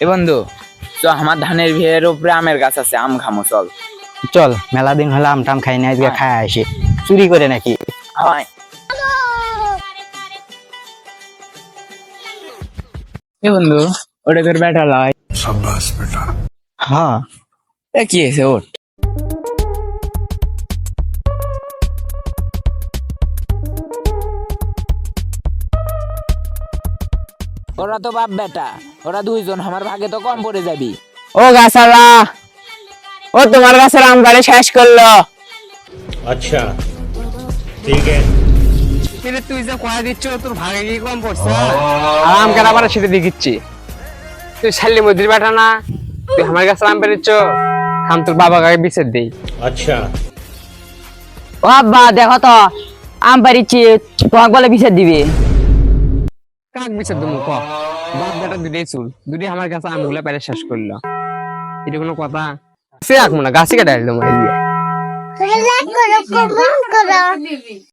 এ বন্ধু চ আমার ধানের ভিড়ের উপরে আমের গাছ আছে আম খামো চল। চল মেলা দিন হলে আম টাম খাই না আজকে খায় খাই আসি। চুরি করে নাকি? হয়। এ বন্ধু ওটা তোর বেটা লয়। হ্যাঁ। এ কি আছে ওট ওরা তো বাপ বেটা। ওরা দুইজন আমার ভাগে তো কম পড়ে যাবি। ও গাছালা ও তোমার গাছের আম গাড়ি শেষ করল। আচ্ছা ঠিক আছে। তুই যে কয়া দিচ্ছ তোর ভাগে কি কম পড়ছে? আর আম কেন আবার সেটা দেখিচ্ছি। তুই শাল্লি মদির বেটা না তুই আমার কাছে আম পেরেছ খাম তোর বাবা কাকে বিছের দেই। আচ্ছা। ও আব্বা দেখো তো আম পারিছি তোমাকে বলে বিছের দিবে। কাক বিচার দেবো ক? বাপ বেটা দুটাই চুল। দুটাই আমার কাছে আমগুলা পেরে শেষ করল। এটা কোনো কথা? সে আঁকবো না, গাছে কেটে একদম